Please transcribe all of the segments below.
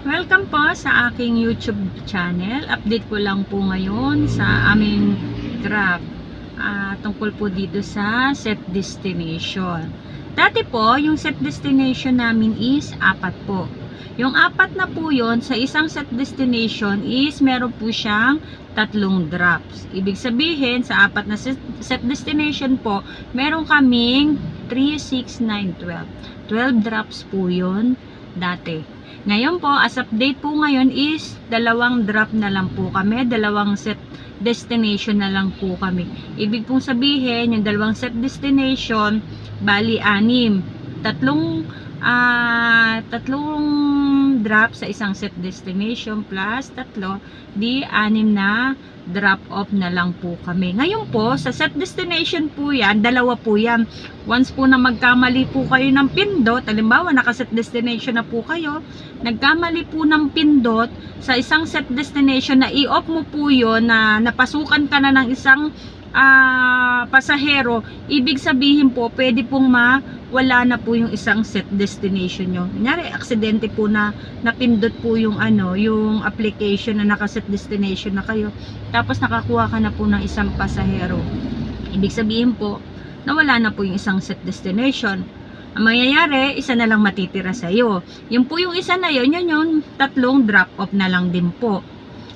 Welcome po sa aking YouTube channel. Update ko lang po ngayon sa aming Grab ah, tungkol po dito sa set destination. Dati po, yung set destination namin is apat po. Yung apat na po yon sa isang set destination is meron po siyang tatlong drops. Ibig sabihin, sa apat na set set destination po, meron kaming 3, 6, 9, 12. 12 drops po yon dati. Ngayon po, as update po ngayon is dalawang drop na lang po kami, dalawang set destination na lang po kami. Ibig pong sabihin, yung dalawang set destination, bali anim. Tatlong ah tatlong drop sa isang set destination plus tatlo, di anim na drop off na lang po kami. Ngayon po, sa set destination po yan, dalawa po yan. Once po na magkamali po kayo ng pindot, halimbawa naka-set destination na po kayo, nagkamali po ng pindot sa isang set destination na i-off mo po yun, na napasukan ka na ng isang ah, pasahero, ibig sabihin po, pwede pong mawala na po yung isang set destination nyo. Kunyari, aksidente po na napindot po yung ano, yung application na naka-set destination na kayo. Tapos nakakuha ka na po ng isang pasahero. Ibig sabihin po, nawala na po yung isang set destination. Ang mangyayari, isa na lang matitira sa iyo. Yung po yung isa na yun, yun yung tatlong drop off na lang din po.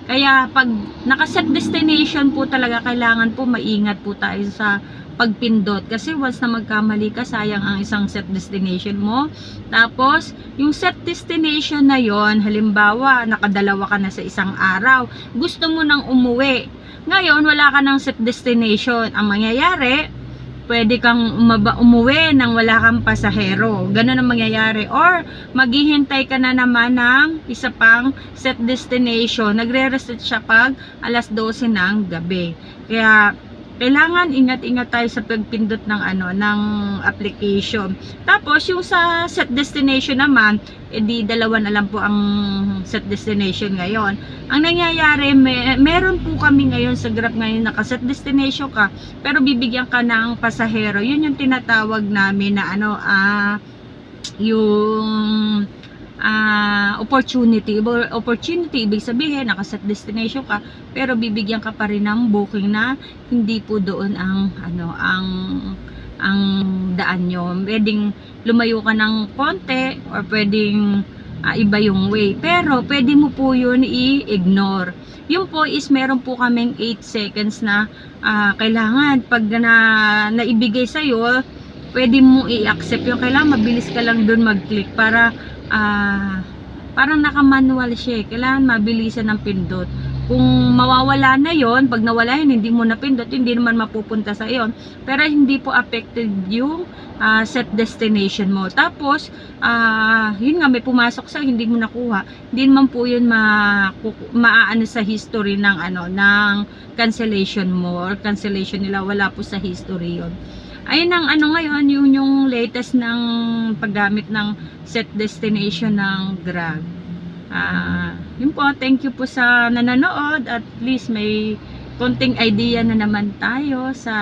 Kaya pag naka-set destination po talaga kailangan po maingat po tayo sa pagpindot. Kasi once na magkamali ka sayang ang isang set destination mo. Tapos yung set destination na yon halimbawa nakadalawa ka na sa isang araw gusto mo nang umuwi. Ngayon wala ka ng set destination. Ang mangyayari pwede kang umuwi nang wala kang pasahero. Ganun ang mangyayari. Or, maghihintay ka na naman ng isa pang set destination. Nagre-reset siya pag alas 12 ng gabi. Kaya, kailangan ingat-ingat tayo sa pagpindot ng ano ng application. Tapos yung sa set destination naman, edi dalawa na lang po ang set destination ngayon. Ang nangyayari, may, meron po kami ngayon sa Grab ngayon naka-set destination ka, pero bibigyan ka ng pasahero. Yun yung tinatawag namin na ano ah yung ah opportunity. Opportunity ibig sabihin naka-set destination ka pero bibigyan ka pa rin ng booking na hindi po doon ang ano ang ang daan nyo. Pwedeng lumayo ka ng konti or pwedeng ah, iba yung way. Pero pwede mo po yun i-ignore. Yun po is meron po kaming 8 seconds na ah, kailangan. Pag na naibigay sa'yo pwede mo i-accept yung kailangan. Mabilis ka lang doon mag-click para ah parang naka-manual siya eh. Kailangan mabilisan ng pindot. Kung mawawala na yon pag nawala yun, hindi mo na pindot, hindi naman mapupunta sa yon Pero hindi po affected yung ah, set destination mo. Tapos, ah yun nga, may pumasok sa hindi mo nakuha. Hindi naman po yun ma maaano sa history ng ano ng cancellation mo or cancellation nila wala po sa history yon ayun ang ano ngayon, yun yung latest ng paggamit ng set destination ng Grab. Ah, yun po, thank you po sa nanonood at least may konting idea na naman tayo sa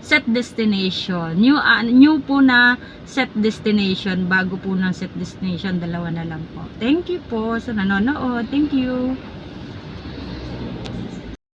set destination. New ah, new po na set destination bago po ng set destination dalawa na lang po. Thank you po sa nanonood. Thank you.